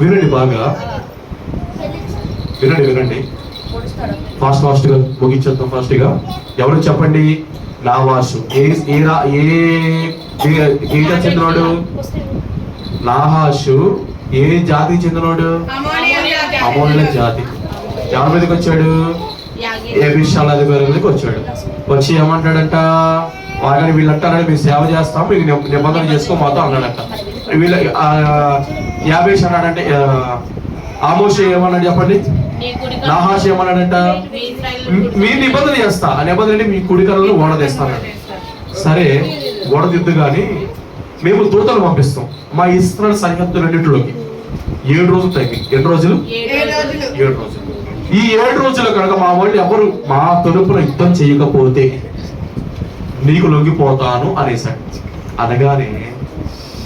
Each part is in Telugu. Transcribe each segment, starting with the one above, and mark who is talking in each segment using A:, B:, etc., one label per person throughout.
A: వినండి బాగా. వినండి వినండి. ఫాస్ట్ ఫాస్ట్గా ముగించేద్దాం ఫాస్ట్గా ఎవరు చెప్పండి? నా వాసు ఏ ఏ ఏ- చెందినోడు? నాహాషు ఏ జాతికి చెందినోడు? అమోన్ల జాతి. ఎవరి మీదకి వచ్చాడు? ఏ విషయాల అధికారి మీదకి వచ్చాడు. వచ్చి ఏమంటాడంట వాళ్ళని వీళ్ళు అంటారని మేము సేవ చేస్తాం. మీకు నిబంధన చేసుకో మాతో అన్నాడంట. వీళ్ళ యాభేష్ అన్నాడంటే ఆమోష్ ఏమన్నాడు చెప్పండి? నాహాష్ ఏమన్నాడంట? "మీ- నిబంధన చేస్తా. ఆ నిబంధన అంటే మీ కుడికలను ఓడదీస్తాను సరే ఓడదిద్దు కానీ మేము దూతలు పంపిస్తాం. మా ఇస్రాయల్ సరిహద్దు రెండింటిలోకి. ఏడు రోజులు టైమింగ్ ఎన్ని రోజులు? ఏడు రోజులు. ఈ ఏడు రోజులు కనుక మా వాళ్ళు ఎవరు మా తరపున యుద్ధం చేయకపోతే నీకు లొంగిపోతాను అనేసాడు అనగానే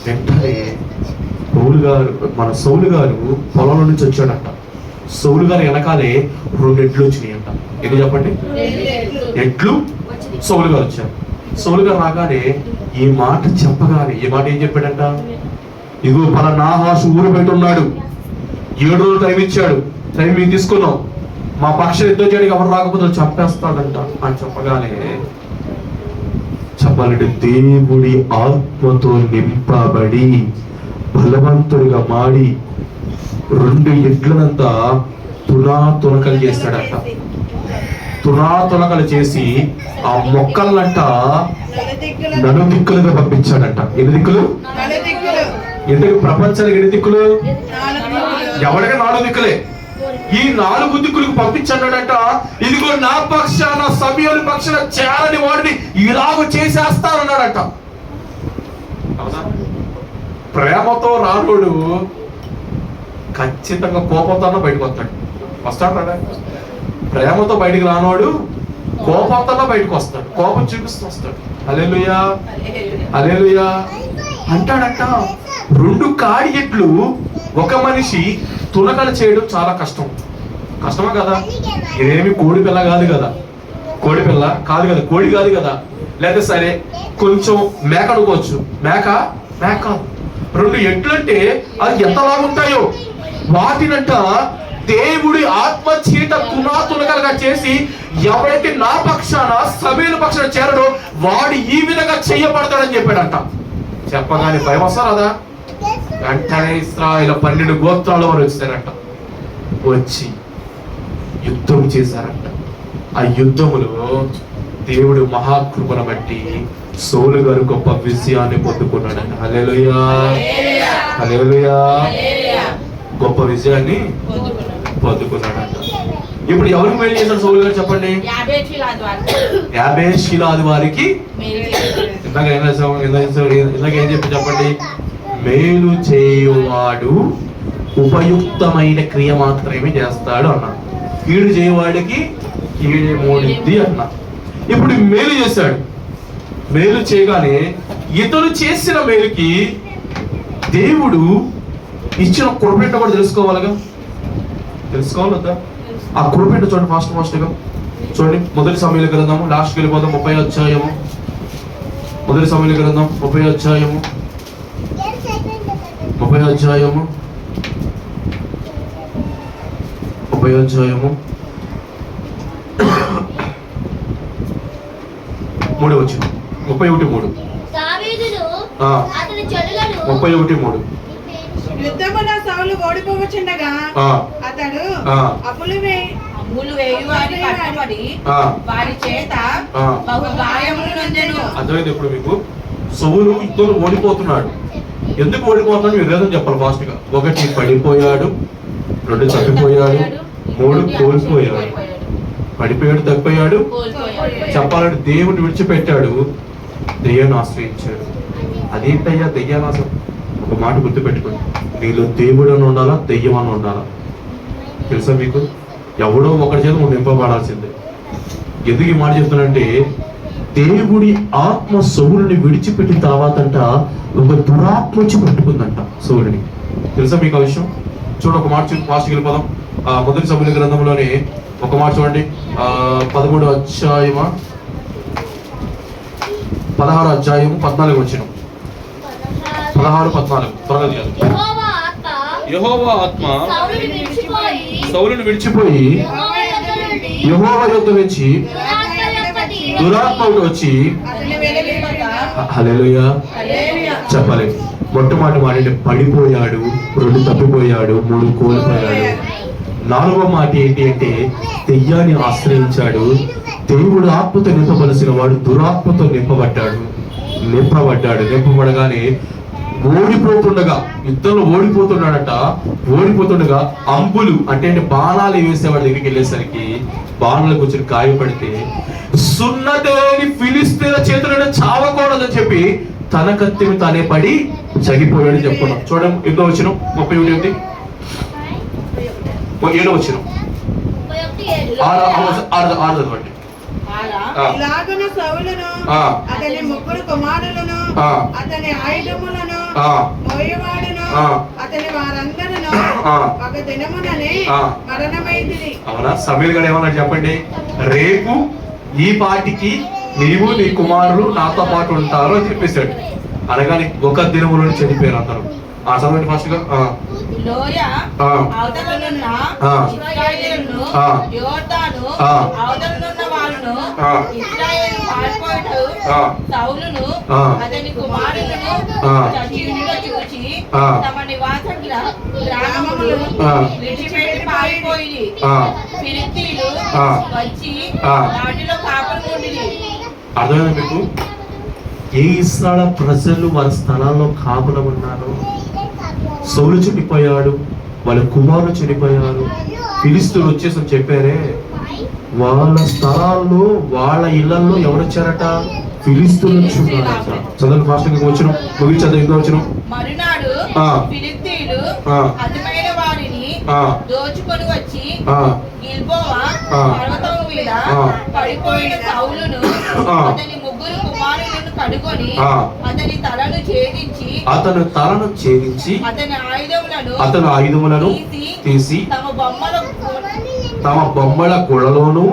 A: వెంటనే పౌలు గారు మన సౌలు గారు పొలంలో నుంచి వచ్చాడంట. సౌలు గారు వెనకాలే రెండు ఎడ్లు వచ్చినాయంట. ఎందుకు చెప్పండి? ఎట్లు సౌలు గారు వచ్చారు. సౌలు గారు రాగానే ఈ మాట చెప్పగానే ఈ మాట ఏం చెప్పాడంట? ఇదిగో మన నాహాసు ఊరు బయట ఉన్నాడు. ఏడు రోజులు టైం ఇచ్చాడు. టైం మేము తీసుకున్నాం మా పక్ష యుద్ధం చేయడానికి ఎవరు రాకపోతే చంపేస్తాడంట అని చెప్పగానే చెప్పాలంటే దేవుడి ఆత్మతో నింపబడి బలవంతుడిగా మాడి రెండు ఎడ్లనంతా తునా తునకలు చేస్తాడంట. తునా తునకలు చేసి ఆ మొక్కలంట నలు దిక్కులుగా పంపించాడంట. ఎన్ని దిక్కులు? ఎందుకు ప్రపంచానికి ఎన్ని దిక్కులు? ఎవడికి నాలుగు దిక్కులే? ఈ నాలుగు దిక్కులకు పంపించన్నాడంట. ఇదిగో నా పక్షాన సమయాల పక్షాన చేరని వాడిని ఇలాగ చేసేస్తానన్నాడట. అవునా? ప్రేమతో రానుడు ఖచ్చితంగా కోపంతోనే బయటకు వస్తాడు. వస్తాడు రాడా? ప్రేమతో బయటికి రానోడు కోపంతోనే బయటకు వస్తాడు. కోపం చూపిస్తూ వస్తాడు. అలెలుయా అలెలుయా అంటాడట రెండు కాడి ఎట్లు ఒక మనిషి తునకలు చేయడం చాలా కష్టం. కష్టమా కదా? ఇదేమి కోడి పిల్ల కాదు కదా? కోడి పిల్ల కాదు కదా? కోడి కాదు కదా? లేదా సరే కొంచెం మేక అనుకోవచ్చు మేక? మేక. రెండు ఎట్లంటే అది ఎంతలా ఉంటాయో? వాటినంట దేవుడి ఆత్మ చీట తునా చేసి ఎవరైతే నా పక్షాన సమీల పక్షాన చేరడో వాడు ఈ విధంగా చెయ్యబడతాడని చెప్పాడంట. చెప్పగానే భయం వస్తారదా వెంటనే ఇస్రాయల పన్నెండు గోత్రాల వారు వచ్చారంట. వచ్చి యుద్ధం చేశారంట. ఆ యుద్ధములో దేవుడు మహాకృపను బట్టి సోలు గారు గొప్ప విజయాన్ని పొందుకున్నాడంట హల్లెలూయా. హల్లెలూయా. గొప్ప విజయాన్ని పొందుకున్నాడంట. ఇప్పుడు ఎవరికి మేలు చేశాడు సోలు గారు చెప్పండి? యాభై శిలాది వారికి? ఇందాక ఏం రాసాము? ఇందాక ఏం చెప్పి చెప్పండి? మేలు చేయువాడు ఉపయుక్తమైన క్రియ మాత్రమే చేస్తాడు అన్న. కీడు చేయవాడికి కీడే మోడిద్ది అన్న. ఇప్పుడు మేలు చేశాడు. మేలు చేయగానే ఇతరులు చేసిన మేలుకి దేవుడు ఇచ్చిన కృపేట కూడా తెలుసుకోవాలిగా? తెలుసుకోవాలి ఆ కృపేట చూడండి ఫాస్ట్ ఫాస్ట్గా. చూడండి మొదటి సమయంలో గ్రంథము లాస్ట్కి వెళ్ళిపోదాం ముప్పై అధ్యాయము. మొదటి సమయంలో గ్రంథం ముప్పై అధ్యాయము. ముప్పై అధ్యాయము. ముప్పై అధ్యాయము. మూడు వచ్చిన ముప్పై ఒకటి మూడు. ముప్పై ఒకటి మూడు.
B: యుద్ధమున సౌలు ఓడిపోవచ్చుండగా
A: ఆ,
B: అతడు
A: ఆ.
B: అప్పులు వే
C: అమ్ములు వేయువారి కట్టబడి
A: ఆ,
C: వారి చేత
A: ఆ.
C: బహు గాయములు నొందెను.
A: అర్థమైంది ఇప్పుడు మీకు? సౌలు యుద్ధంలో ఓడిపోతున్నాడు. ఎందుకు ఓడిపోతున్నాడు? మీరు రీజన్ చెప్పాలి ఫాస్ట్గా. ఒకటి పడిపోయాడు రెండు చనిపోయాడు మూడు కోల్పోయాడు. పడిపోయాడు తప్పిపోయాడు. చెప్పాలంటే దేవుడు విడిచిపెట్టాడు. దెయ్యాన్ని ఆశ్రయించాడు. అదేంటయ్యా దెయ్యాన్ని ఆశ్ర ఒక మాట గుర్తుపెట్టుకోండి. నీలో దేవుడు అని ఉండాలా దెయ్యం అని ఉండాలా? తెలుసా మీకు? ఎవడో ఒకటి చేత నింపబడాల్సిందే. ఎందుకు ఈ మాట చెప్తున్నానంటే దేవుడి ఆత్మ సౌరుని విడిచిపెట్టిన తర్వాతంట ఒక దురాత్మ వచ్చి పట్టుకుందంట సౌరుని తెలుసా మీకు ఆ విషయం? చూడ ఒక మాట చూసి ఫాస్ట్ వెళ్ళిపోదాం. మొదటి సభ్యుల గ్రంథంలోనే ఒక మాట చూడండి. పదమూడు అధ్యాయమా? పదహారు అధ్యాయము పద్నాలుగు వచ్చిన. పదహారు పద్నాలుగు. త్వరగా తీయాలి
D: యెహోవా ఆత్మ
A: యెహోవా ఆత్మ
D: సౌలుని విడిచిపోయి యెహోవా యొద్ద
A: నుంచి
D: దురాత్మ
A: వచ్చి హల్లెలూయా. చెప్పాలి. మొట్టమొదటి మాట పడిపోయాడు రెండు తప్పిపోయాడు మూడు కోల్పోయాడు. నాలుగో మాట ఏంటి అంటే దెయ్యాన్ని ఆశ్రయించాడు. దేవుడు ఆత్మతో నింపవలసిన వాడు దురాత్మతో నింపబడ్డాడు. నింపబడ్డాడు. నింపబడగానే ఓడిపోతుండగా యుద్ధంలో ఓడిపోతున్నాడట. ఓడిపోతుండగా అంబులు అంటే అంటే బాణాలు వేసేవాడి దగ్గరికి వెళ్ళేసరికి బాణాలు కూర్చొని గాయపడితే సున్నతేని ఫిలిస్తీన్ల చేతులను చావకూడదని చెప్పి తన కత్తిని తానే పడి చనిపోయాడని చెప్పుకున్నాం. చూడండి ఎన్నో వచ్చిన ముప్పై ఒకటి ఏడో వచ్చిన
D: ముప్పై ఒకటి ఏడు.
A: ఆరు ఆరు- ఆరు ఆరు చదవండి
C: ఆరా
A: ఆ,
B: ఇలాగున సౌలును
A: ఆ.
B: అతని ముగ్గురు కుమారులను
A: ఆ.
B: అతని ఆయుధములను
A: ఆ.
B: మోయవాడును
A: ఆ.
B: అతని వారందరూ
A: ఆ.
B: ఒక దినముననే. మరణమైంది
A: అవునా సమీర్ గారు ఏమన్నా చెప్పండి రేపు ఈ పాటికి నీవు నీ కుమారులు నాతో పాటు ఉంటారు అని చెప్పేశాడు అనగానే ఒక దినములో చనిపోయారు అందరూ ఆ చదవండి ఫస్ట్
C: సౌలును. అతని కుమారులను చూచి. తమ గ్రామములు. విడిచిపెట్టి పారిపోయి. ఫిలిస్తీన్లు. వచ్చి. వాటిలో
A: అర్థమైందా మీకు ఏ ఇస్రాల ప్రజలు వారి స్థలాల్లో కాపులం ఉన్నారు సౌలు చనిపోయాడు వాళ్ళ కుమారులు చనిపోయారు ఫిలిస్తీన్లు వచ్చేసి చెప్పారే వాళ్ళ స్థలాల్లో వాళ్ళ ఇళ్ళలో ఎవరు వచ్చారట ఫిలిస్తీన్లు వచ్చి ఉన్నారట చదవండి ఫాస్ట్ వచ్చిన ముగించదు ఇంకా వచ్చిన
C: మరునాడు. అతిమైన వారిని. దోచుకొని వచ్చి
A: ఆ,
C: గిల్బోవా
A: ఆ.
C: పర్వతం మీద
A: ఆ.
C: పడిపోయిన సౌలును
A: ఆ.
C: అతని ముగ్గురు కుమారులను. అతని తలను ఛేదించి
A: అతను తలను ఛేదించి
C: అతని ఆయుధములను
A: అతను ఆయుధములను తీసి
C: తమ బొమ్మల
A: తమ బొమ్మల గుళ్ళలోను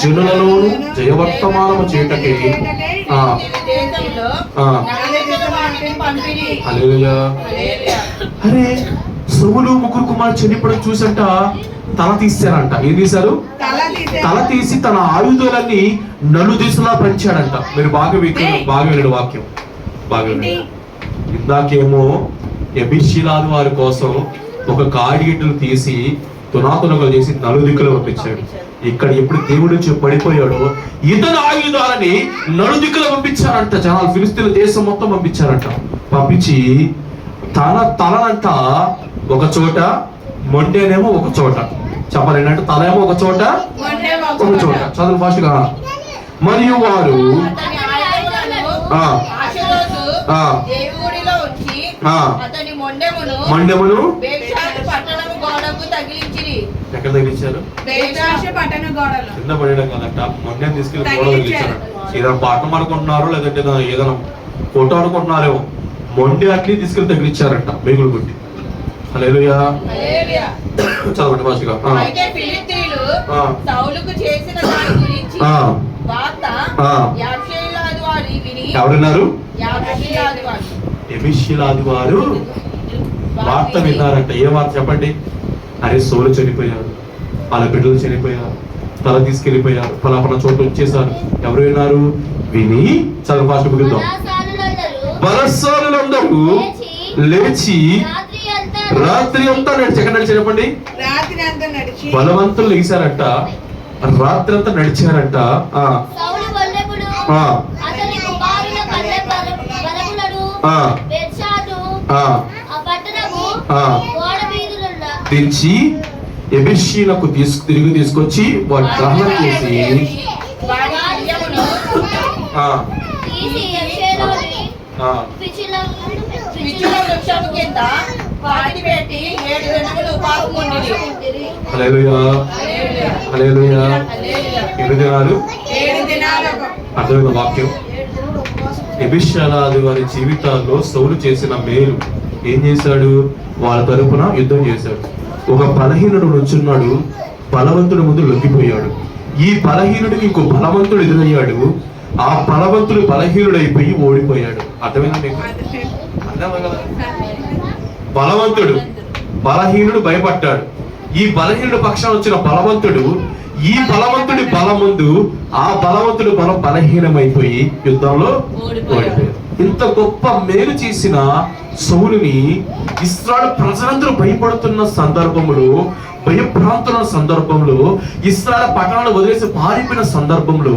A: జనులలోను జయవర్తమానము హల్లెలూయా. అరే. సౌలు ముగ్గురు కుమారు చనిపోవడం చూసంట తల తీశారంట. ఏం తీశారు?
B: తల తీసే
A: తన ఆయుధాలన్నీ నలు దిశలా పంచాడంట. మీరు బాగా విక్క- బాగా వినడు వాక్యం. బాగా వినండి. ఇందాకేమో ఎబిషిలాది వారి కోసం ఒక కాడిగిడ్డలు తీసి తునాతునగలు చేసి నలుదిక్కులు పంపించాడు. ఇక్కడ ఎప్పుడు దేవుడు నుంచి పడిపోయాడో ఇతని ఆయుధాలని నలుదిక్కులు పంపించారంట. జనాలు ఫిలిస్తీన్ల దేశం మొత్తం పంపించారంట. పంపించి తన తలనంట ఒక చోట మొండేనేమో ఒక చోట. చెప్పాలి ఏంటంటే తల ఏమో ఒక చోట
B: మొండె
A: ఒక చోట. చదువు ఫాస్ట్గా మరియు వారు
C: మొండెమును
A: ఎక్కడ తగిలించారు? కింద పడేయడం కదట. మొన్న తీసుకెళ్ళి గోడ
B: తగిలించారు.
A: ఏదైనా పాఠం అనుకుంటున్నారో లేదంటే ఏదైనా- ఏదైనా ఫోటో అనుకుంటున్నారేమో. మొండి అట్లీ తీసుకెళ్ళి తగిలించారంట మేగులు కొట్టి హల్లెలూయా.
C: హల్లెలూయా.
A: చదవండి ఫాస్ట్గా ఆ.
C: అయితే ఫిలిస్తీన్లు
A: ఆ.
C: సౌలుకు చేసిన దాని గురించి
A: ఆ.
C: వార్త
A: ఆ.
C: యాక్షేయులాది వారి విని
A: ఎవరున్నారు?
C: యాక్షేయులాది వారు
A: ఎమిషిలాది వారు వార్త
C: విని
A: విన్నారంట. ఏ వార్త చెప్పండి? అరే సోలు చనిపోయారు వాళ్ళ బిడ్డలు చనిపోయారు తల తీసుకెళ్ళిపోయారు పలాపల చోట వచ్చేసారు ఎవరు విన్నారు? విని చదువు ఫాస్ట్ ముగిద్దాం. బలస్వారులందరూ లేచి
D: రాత్రి అంతా
A: రాత్రి అంతా నడిచి ఎక్కడ నడిచి చెప్పండి?
B: రాత్రి అంతా నడిచి
A: బలవంతులు లేచారంట. రాత్రి అంతా నడిచారంట. ఆ.
D: సౌలు వల్లెములు
A: ఆ.
D: అతని కుమారుల కన్నె బల- బలములను
A: ఆ.
D: బెర్షాను
A: ఆ.
D: ఆ పట్టణము
A: ఆ.
D: గోడ మీదులున్న
A: దించి ఎబిషీలకు తీసుకు తిరిగి తీసుకొచ్చి వాటి దహనం చేసి అర్థమైన వాక్యం. ఎబిషాలాది వారి జీవితాల్లో సౌలు చేసిన మేలు. ఏం చేశాడు? వాళ్ళ తరపున యుద్ధం చేశాడు. ఒక బలహీనుడు నుంచున్నాడు. బలవంతుడి ముందు లొంగిపోయాడు. ఈ బలహీనుడికి ఇంకో బలవంతుడు ఎదురయ్యాడు. ఆ బలవంతుడు బలహీనుడైపోయి ఓడిపోయాడు. అర్థమైందా మీకు? బలవంతుడు. బలహీనుడు భయపడ్డాడు. ఈ బలహీనుడు పక్షాన వచ్చిన బలవంతుడు ఈ బలవంతుడి బలం ముందు ఆ బలవంతుడి బలం బలహీనమైపోయి యుద్ధంలో ఓడిపోయాడు. ఇంత గొప్ప మేలు చేసిన సౌలుని ఇస్రాయల్ ప్రజలందరూ భయపడుతున్న సందర్భంలో భయభ్రాంతుల సందర్భంలో ఇస్రాయల్ పట్టణాలు వదిలేసి పారిపోయిన సందర్భంలో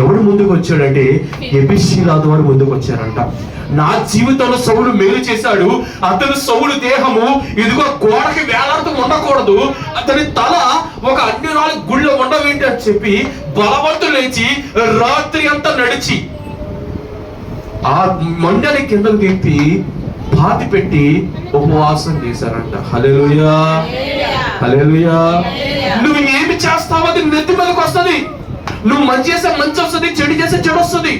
A: ఎవడు ముందుకు వచ్చాడంటే ఎబిషిరాజు వారు ముందుకు వచ్చారంట. నా జీవితంలో సౌలు మేలు చేశాడు. అతని సౌలు దేహము ఇదిగో గోడకి వేలాడుతూ ఉండకూడదు. అతని తల ఒక అన్ని నాలుగు గుళ్ళో ఉండవేంటి అని చెప్పి బలవంతులు లేచి రాత్రి అంతా నడిచి ఆ మండలి కిందకు దింపి పాతి పెట్టి ఉపవాసం చేశారంట. హలెలుయా హలెలుయా నువ్వు ఏమి చేస్తావో అది నెత్తి మీదకి వస్తుంది. నువ్వు మంచి చేస్తే మంచి వస్తుంది చెడు చేస్తే చెడు వస్తుంది.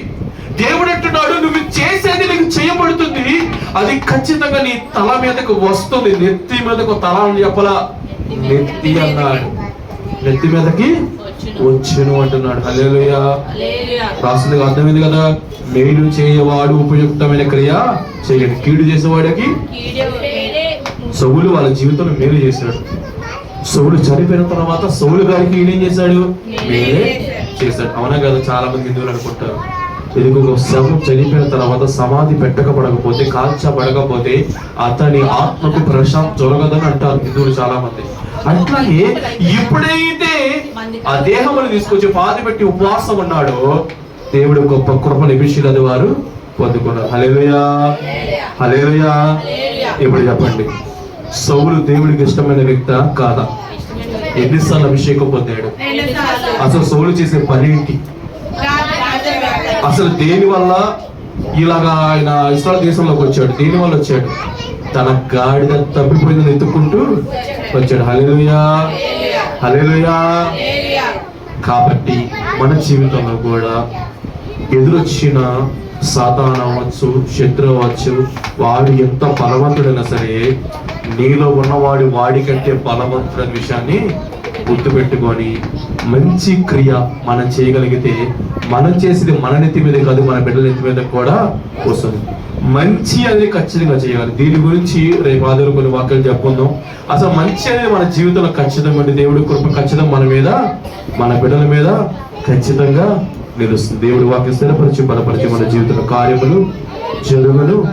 A: దేవుడు అంటున్నాడు నువ్వు చేసేది నీకు చేయబడుతుంది. అది ఖచ్చితంగా నీ తల మీదకు వస్తుంది. నెత్తి మీదకు తల అని చెప్పలా. నెత్తి అన్నాడు. నెత్తి మీదకి వచ్చును అంటున్నాడు. హల్లెలూయా. రాసింది అర్థమైంది కదా? మేలు చేయవాడు ఉపయుక్తమైన క్రియ చేయడు. కీడు చేసేవాడికి. సౌలు వాళ్ళ జీవితంలో మేలు చేశాడు. సౌలు చనిపోయిన తర్వాత సౌలు గారికి ఏం చేశాడు? మేలే చేశాడు. అవునా కదా? చాలా మంది హిందువులు అనుకుంటారు. ఇదిగో ఒక శవం చనిపోయిన తర్వాత సమాధి పెట్టకపడకపోతే కాల్చబడకపోతే అతని ఆత్మకు ప్రశాంత్ జరగదని అంటారు హిందువులు చాలా మంది అట్లాగే ఎప్పుడైతే ఆ దేహమును తీసుకొచ్చి పాతి పెట్టి ఉపవాసం ఉన్నాడో దేవుడు గొప్ప కృపను ఎబిషిలది వారు పొందుకున్నారు. హలేలుయా హలేలుయా ఇప్పుడు చెప్పండి. సౌలు దేవుడికి ఇష్టమైన వ్యక్త కాదా? ఎన్నిసార్లు అభిషేకం పొందాడు? అసలు సౌలు చేసే పని ఏంటి? అసలు దేని వల్ల ఇలాగా ఆయన ఇస్రాయల్ దేశంలోకి వచ్చాడు? దేని వల్ల వచ్చాడు? తన గాడిద తప్పిపోయిందని ఎత్తుకుంటూ వచ్చాడు. హలేలుయా హలేలుయా కాబట్టి మన జీవితంలో కూడా ఎదురొచ్చిన సాతాన అవ్వచ్చు శత్రు అవ్వచ్చు వాడు ఎంత బలవంతుడైనా సరే నీలో ఉన్నవాడి వాడి కంటే బలవంతుడైన విషయాన్ని గుర్తుపెట్టుకొని మంచి క్రియ మనం చేయగలిగితే మనం చేసేది మన నెత్తి మీద కాదు మన బిడ్డల నెత్తి మీద కూడా వస్తుంది. మంచి అనేది ఖచ్చితంగా చేయాలి. దీని గురించి రేపు ఆధారం కొన్ని వాక్యాలు చెప్పుకుందాం. అసలు మంచి అనేది మన జీవితంలో ఖచ్చితంగా ఉంది దేవుడి కృప ఖచ్చితంగా మన మీద మన బిడ్డల మీద ఖచ్చితంగా నిలుస్తుంది. దేవుడి వాక్యం స్థిరపరిచి బలపరిచి మన జీవితంలో కార్యములు జరుగును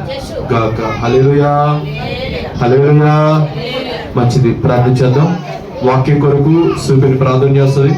A: గాక. హల్లెలూయా. హల్లెలూయా. మంచిది. ప్రార్థించేద్దాం వాక్యం కొరకు చూపిన ప్రార్థన చేస్తుంది